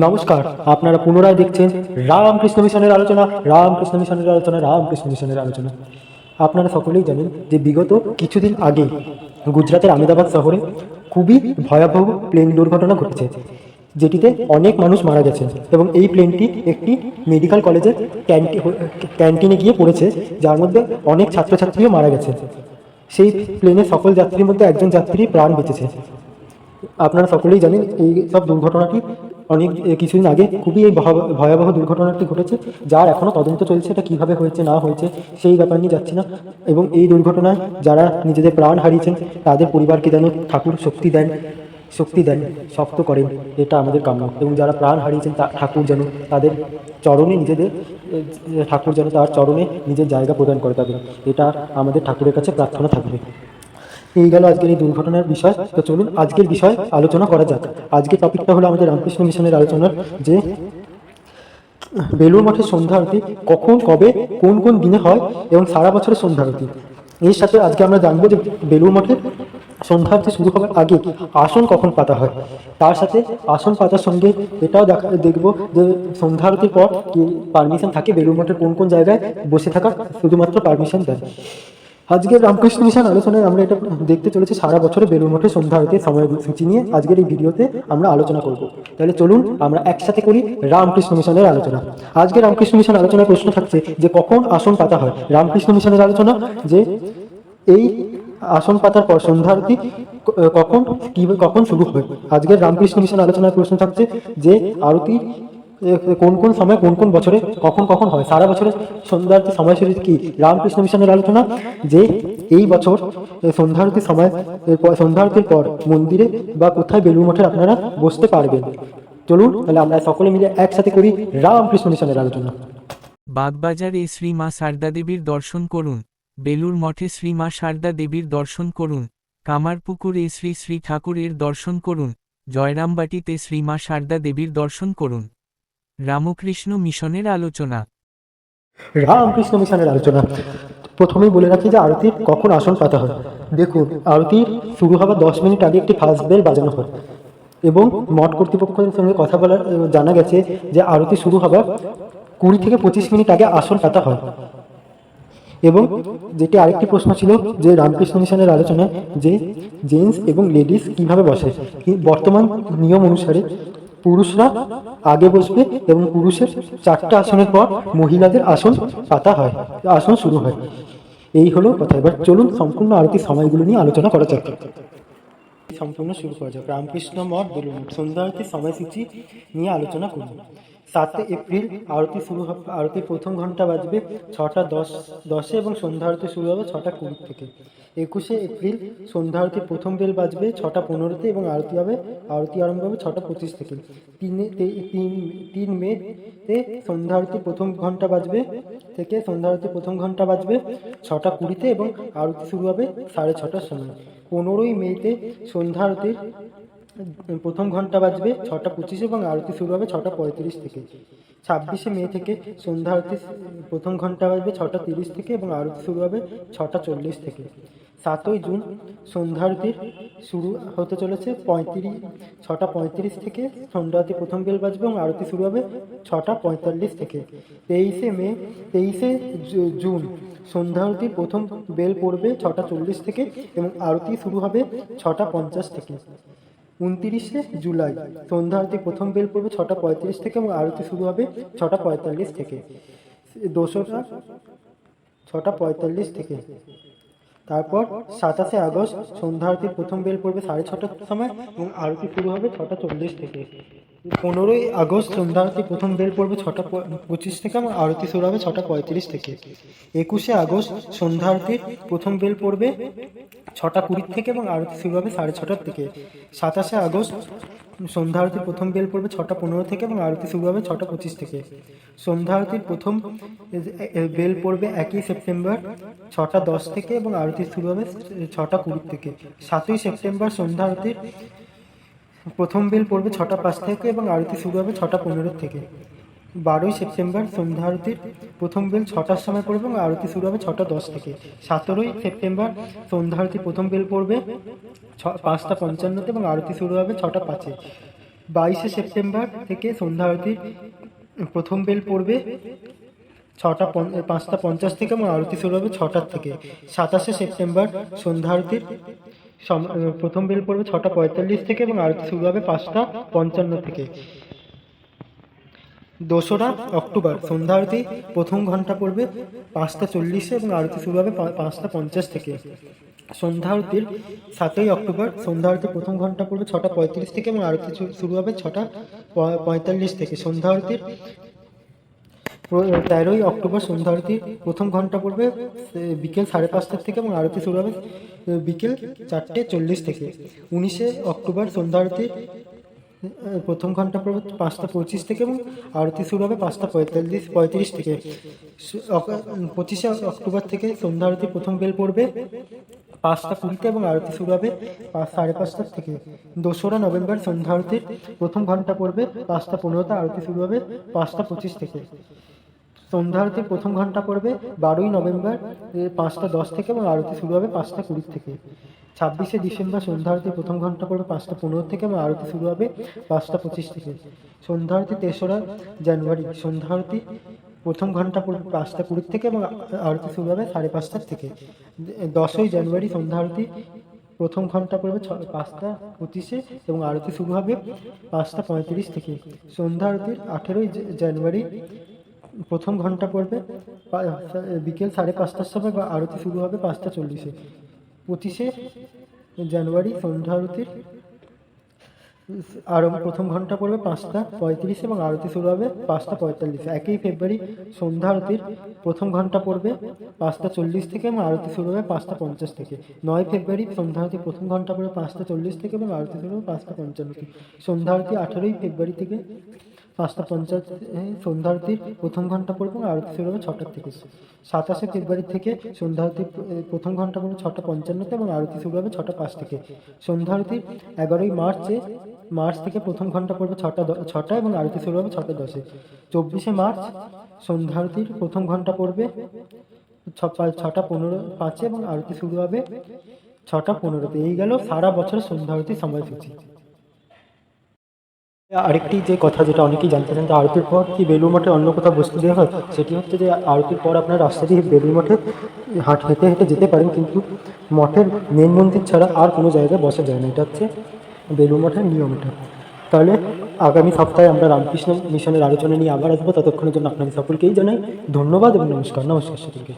নমস্কার, আপনারা পুনরায় দেখছেন রামকৃষ্ণ মিশনের আলোচনা, রামকৃষ্ণ মিশনের আলোচনা, রামকৃষ্ণ মিশনের আলোচনা। আপনারা সকলেই জানেন যে বিগত কিছুদিন আগে গুজরাতের আমেদাবাদ শহরে খুবই ভয়াবহ প্লেন দুর্ঘটনা ঘটেছে, যেটিতে অনেক মানুষ মারা গেছেন এবং এই প্লেনটি একটি মেডিকেল কলেজের ক্যান্টি, ক্যান্টিনে গিয়ে পড়েছে, যার মধ্যে অনেক ছাত্রছাত্রীও মারা গেছে সেই প্লেনের সকল যাত্রীর মধ্যে একজন যাত্রী প্রাণ বেঁচেছে। আপনারা সকলেই জানেন এই সব দুর্ঘটনাটি অনেক কিছুদিন আগে খুবই এই ভয়া- ভয়াবহ দুর্ঘটনাটি ঘটেছে, যার এখনও তদন্ত চলছে এটা কীভাবে হয়েছে, না হয়েছে, সেই ব্যাপার নিয়ে যাচ্ছি না। এবং এই দুর্ঘটনায় যারা নিজেদের প্রাণ হারিয়েছেন, তাদের পরিবারকে যেন ঠাকুর শক্তি দেন শক্তি দেন, শক্ত করেন, এটা আমাদের কাম্য এবং যারা প্রাণ হারিয়েছেন, তা, ঠাকুর যেন তাদের চরণে নিজেদের ঠাকুর যেন তার চরণে নিজের জায়গা প্রদান করে তাদের। এটা আমাদের ঠাকুরের কাছে প্রার্থনা থাকবে। এই গেল আজকের এই দুর্ঘটনার বিষয়। তো চলুন আজকের বিষয় আলোচনা করা যাক। আজকের টপিকটা হলো আমাদের রামকৃষ্ণ মিশনের আলোচনার যে বেলুর মঠের সন্ধ্যা আরতি কখন, কবে, কোন কোন দিনে হয় এবং সারা বছরের সন্ধ্যা আরতি এর সাথে আজকে আমরা জানব যে বেলুর মঠের সন্ধ্যা আরতি শুরু হওয়ার আগে আসন কখন পাতা হয়। তার সাথে আসন পাতার সঙ্গে এটাও দেখা, দেখব যে সন্ধ্যা আরতির পর কি পারমিশন থাকে বেলুর মঠের কোন কোন জায়গায় বসে থাকার, শুধুমাত্র পারমিশন দেয়। আজকের রামকৃষ্ণ মিশন আলোচনায় আমরা এটা দেখতে চলেছি সারা বছরে বেলুর মঠে সন্ধ্যা আরতির সময়সূচি নিয়ে। আজকের এই ভিডিওতে আমরা আলোচনা করব। তাহলে চলুন আমরা একসাথে করি রামকৃষ্ণ মিশনের আলোচনা। আজকে রামকৃষ্ণ মিশন আলোচনায় প্রশ্ন থাকছে যে কখন আসন পাতা হয়? রামকৃষ্ণ মিশনের আলোচনা যে এই আসন পাতার পর সন্ধ্যা আরতি কখন কখন শুরু হয় আজকের রামকৃষ্ণ মিশন আলোচনায় প্রশ্ন থাকছে যে আরতি এ, কোন কোন সময় কোন কোন বছরে কখন কখন হয়? সারা বছরের সন্ধ্যারতি সময়সূচি কি? রামকৃষ্ণ মিশনের আলোচনা যে এই বছর এ, সন্ধ্যারতির সময় সন্ধ্যারতির পর মন্দিরে বা কোথায় বেলুর মঠে আপনারা বসতে পারবেন। চলুন তাহলে আমরা সকলে মিলে একসাথে করি রামকৃষ্ণ মিশনের আলোচনা। বাগবাজারে শ্রী মা সারদা দেবীর দর্শন করুন। বেলুর মঠে শ্রী মা সারদা দেবীর দর্শন করুন। কামারপুকুরে শ্রী শ্রী ঠাকুরের দর্শন করুন। জয়রামবাটিতে শ্রী মা সারদা দেবীর দর্শন করুন। রামকৃষ্ণ মিশনের আলোচনা। রামকৃষ্ণ মিশনের আলোচনা। প্রথমেই বলে রাখি যে আরতির কখন আসন পাতা হয়। দেখুন, আরতির শুরু হওয়ার দশ মিনিট আগে একটি ফার্স্ট বেল বাজানো হয়। এবং মঠ কর্তৃপক্ষের সঙ্গে কথা বলার জানা গেছে যে আরতি শুরু হবার কুড়ি থেকে পঁচিশ মিনিট আগে আসন পাতা হয়। এবং যেটি আরেকটি প্রশ্ন ছিল যে রামকৃষ্ণ মিশনের আলোচনায় যে জেন্টস এবং লেডিস কীভাবে বসে বর্তমান নিয়ম অনুসারে পুরুষরা আগে বসবে এবং পুরুষের চারটা আসনের পর মহিলাদের আসন পাতা হয়, আসন শুরু হয়। এই হলো কথা। এবার চলুন সম্পূর্ণ আরতি সময়গুলো নিয়ে আলোচনা করা যাক। সম্পূর্ণ শুরু করা যাক। রামকৃষ্ণ মঠ, বলুন, সন্ধ্যা আরতি সময়সূচি নিয়ে আলোচনা করব সাতই এপ্রিল আরতি শুরু হবে। আরতির প্রথম ঘণ্টা বাজবে ছটা দশ, দশে এবং সন্ধ্যা আরতি শুরু হবে ছটা কুড়ি থেকে। একুশে এপ্রিল সন্ধ্যা আরতির প্রথম বেল বাজবে ছটা পনেরোতে এবং আরতি হবে, আরতি আরম্ভ হবে ছটা পঁচিশ থেকে। তিনে তিন তিন মেতে সন্ধ্যা আরতি প্রথম ঘণ্টা বাজবে থেকে সন্ধ্যা আরতি প্রথম ঘণ্টা বাজবে ছটা কুড়িতে এবং আরতি শুরু হবে সাড়ে ছটার সময়। পনেরোই মেতে সন্ধ্যা আরতির প্রথম ঘণ্টা বাজবে ছটা পঁচিশ এবং আরতি শুরু হবে ছটা পঁয়ত্রিশ থেকে। ছাব্বিশে মে থেকে সন্ধ্যা আরতি প্রথম ঘণ্টা বাজবে ছটা তিরিশ থেকে এবং আরতি শুরু হবে ছটা চল্লিশ থেকে। সাতই জুন সন্ধ্যা আরতির শুরু হতে চলেছে পঁয়ত্রিশ, ছটা পঁয়ত্রিশ থেকে সন্ধ্যা আরতি প্রথম বেল বাজবে এবং আরতি শুরু হবে ছটা পঁয়তাল্লিশ থেকে। তেইশে মে, তেইশে জুন সন্ধ্যা আরতির প্রথম বেল পড়বে ছটা চল্লিশ থেকে এবং আরতি শুরু হবে ছটা পঞ্চাশ থেকে। উনতিরিশে জুলাই। সন্ধ্যা আরতি প্রথম বেল পড়বে ছটা পঁয়ত্রিশ থেকে এবং আরতি শুরু হবে ছটা পঁয়তাল্লিশ থেকে। দোসরা ছটা পঁয়তাল্লিশ থেকে। তারপর সাতাশে আগস্ট সন্ধ্যা আরতি প্রথম বেল পড়বে সাড়ে ছটার সময় এবং আরতি শুরু হবে ছটা চল্লিশ থেকে। পনেরোই আগস্ট সন্ধ্যা আরতি প্রথম বেল পড়বে ছটা পঁচিশ থেকে এবং আরতি শুরু হবে ছটা পঁয়ত্রিশ থেকে। একুশে আগস্ট সন্ধ্যা আরতির প্রথম বেল পড়বে ছটা কুড়ি থেকে এবং আরতি শুরু হবে সাড়ে ছটার থেকে সাতাশে আগস্ট সন্ধ্যা আরতির প্রথম বেল পড়বে ছটা পনেরো থেকে এবং আরতি শুরু হবে ছটা পঁচিশ থেকে। সন্ধ্যা আরতির প্রথম বেল পড়বে একই সেপ্টেম্বর ছটা দশ থেকে এবং আরতি শুরু হবে ছটা কুড়ি থেকে। সাতই সেপ্টেম্বর সন্ধ্যা আরতির প্রথম বেল পড়বে ছটা পাঁচ থেকে এবং আরতি শুরু হবে ছটা পনেরো থেকে। বারোই সেপ্টেম্বর সন্ধ্যা আরতির প্রথম বেল ছটার সময় পড়বে এবং আরতি শুরু হবে ছটা দশ থেকে। সতেরোই সেপ্টেম্বর সন্ধ্যা আরতির প্রথম বেল পড়বে ছ, পাঁচটা পঞ্চান্নতে এবং আরতি শুরু হবে ছটা পাঁচে। বাইশে সেপ্টেম্বর থেকে সন্ধ্যা আরতির প্রথম বেল পড়বে ছটা পাঁচটা পঞ্চাশ থেকে এবং আরতি শুরু হবে ছটার থেকে। সাতাশে সেপ্টেম্বর সন্ধ্যা আরতির প্রথম বেল পড়বে ছটা পঁয়তাল্লিশ থেকে এবং আরতি শুরু হবে পাঁচটা পঞ্চান্ন থেকে। দোসরা অক্টোবর সন্ধ্যা আরতি প্রথম ঘণ্টা পড়বে পাঁচটা চল্লিশে এবং আরতি শুরু হবে পাঁচটা পঞ্চাশ থেকে। সন্ধ্যা আরতির সাতই অক্টোবর সন্ধ্যা আরতি প্রথম ঘণ্টা পড়বে ছটা পঁয়ত্রিশ থেকে এবং আরতি শুরু হবে ছটা পঁয়তাল্লিশ থেকে। সন্ধ্যা আরতির তেরোই অক্টোবর সন্ধ্যা আরতি প্রথম ঘণ্টা পড়বে বিকেল সাড়ে পাঁচটার থেকে এবং আরতি শুরু হবে বিকেল চারটে চল্লিশ থেকে। উনিশে অক্টোবর সন্ধ্যা আরতি প্রথম ঘণ্টা পড়বে পাঁচটা পঁচিশ থেকে এবং আরতি শুরু হবে পাঁচটা পঁয়তাল্লিশ, পঁয়ত্রিশ থেকে। পঁচিশে অক্টোবর থেকে সন্ধ্যা আরতি প্রথম বেল পড়বে, পাঁচটা কুড়িতে এবং আরতি শুরু হবে সাড়ে পাঁচটার থেকে। দোসরা নভেম্বর সন্ধ্যা আরতির প্রথম ঘণ্টা পড়বে, পাঁচটা পনেরোতে আরতি শুরু হবে পাঁচটা পঁচিশ থেকে। সন্ধ্যা আরতির প্রথম ঘণ্টা পড়বে বারোই নভেম্বর পাঁচটা দশ থেকে এবং আরতি শুরু হবে পাঁচটা কুড়ি থেকে। ছাব্বিশে ডিসেম্বর সন্ধ্যা আরতির প্রথম ঘণ্টা পড়বে পাঁচটা পনেরো থেকে এবং আরতি শুরু হবে পাঁচটা পঁচিশ থেকে। সন্ধ্যা আরতি তেসরা জানুয়ারি সন্ধ্যা আরতি প্রথম ঘণ্টা পড়বে পাঁচটা কুড়ি থেকে এবং আরতি শুরু হবে সাড়ে পাঁচটার থেকে। দশই জানুয়ারি সন্ধ্যা আরতি প্রথম ঘণ্টা পড়বে ছ, পাঁচটা পঁচিশে এবং আরতি শুরু হবে পাঁচটা পঁয়ত্রিশ থেকে। সন্ধ্যা আরতির আঠেরোই জানুয়ারি প্রথম ঘণ্টা পড়বে বিকেল সাড়ে পাঁচটার সময় বা আরতি শুরু হবে পাঁচটা চল্লিশে। পঁচিশে জানুয়ারি সন্ধ্যা আরতির, আর প্রথম ঘণ্টা পড়বে পাঁচটা পঁয়ত্রিশ এবং আরতি শুরু হবে পাঁচটা পঁয়তাল্লিশে। একই ফেব্রুয়ারি সন্ধ্যা আরতির প্রথম ঘণ্টা পড়বে পাঁচটা চল্লিশ থেকে এবং আরতি শুরু হবে পাঁচটা পঞ্চাশ থেকে। নয় ফেব্রুয়ারি সন্ধ্যা আরতির প্রথম ঘণ্টা পড়বে পাঁচটা চল্লিশ থেকে এবং আরতি শুরু হবে পাঁচটা পঞ্চান্ন থেকে। সন্ধ্যা আরতি আঠেরোই ফেব্রুয়ারি থেকে পাঁচটা পঞ্চাশ সন্ধ্যা আরতির প্রথম ঘণ্টা পড়বে এবং আরতি শুরু হবে ছটার থেকে। সাতাশে ফেব্রুয়ারি থেকে সন্ধ্যা আরতির প্রথম ঘণ্টা পড়বে ছটা পঞ্চান্নতে এবং আরতি শুরু হবে ছটা পাঁচ থেকে। সন্ধ্যা আরতির এগারোই মার্চে, মার্চ থেকে প্রথম ঘণ্টা পড়বে ছটা ছটা এবং আরতি শুরু হবে ছটা দশে। চব্বিশে মার্চ সন্ধ্যা আরতির প্রথম ঘণ্টা পড়বে ছটা পনেরো, পাঁচে এবং আরতি শুরু হবে ছটা পনেরোতে। এই গেল সারা বছর সন্ধ্যা আরতির সময়সূচি। আরেকটি যে কথা যেটা অনেকেই জানতে চান যে আরতির পর কি বেলুর মঠে অন্য কোথাও বসতে দেওয়া হয়, সেটি হচ্ছে যে আরতির পর আপনার রাস্তা দিয়ে বেলুর মঠে হাট হেঁটে হেঁটে যেতে পারেন, কিন্তু মঠের মেন মন্দির ছাড়া আর কোনো জায়গায় বসা যায় না। এটা হচ্ছে বেলুর মঠের নিয়ম এটা। তাহলে আগামী সপ্তাহে আমরা রামকৃষ্ণ মিশনের আলোচনা নিয়ে আবার আসব। ততক্ষণের জন্য আপনাদের সকলকেই জানাই ধন্যবাদ এবং নমস্কার। নমস্কার সকলকে।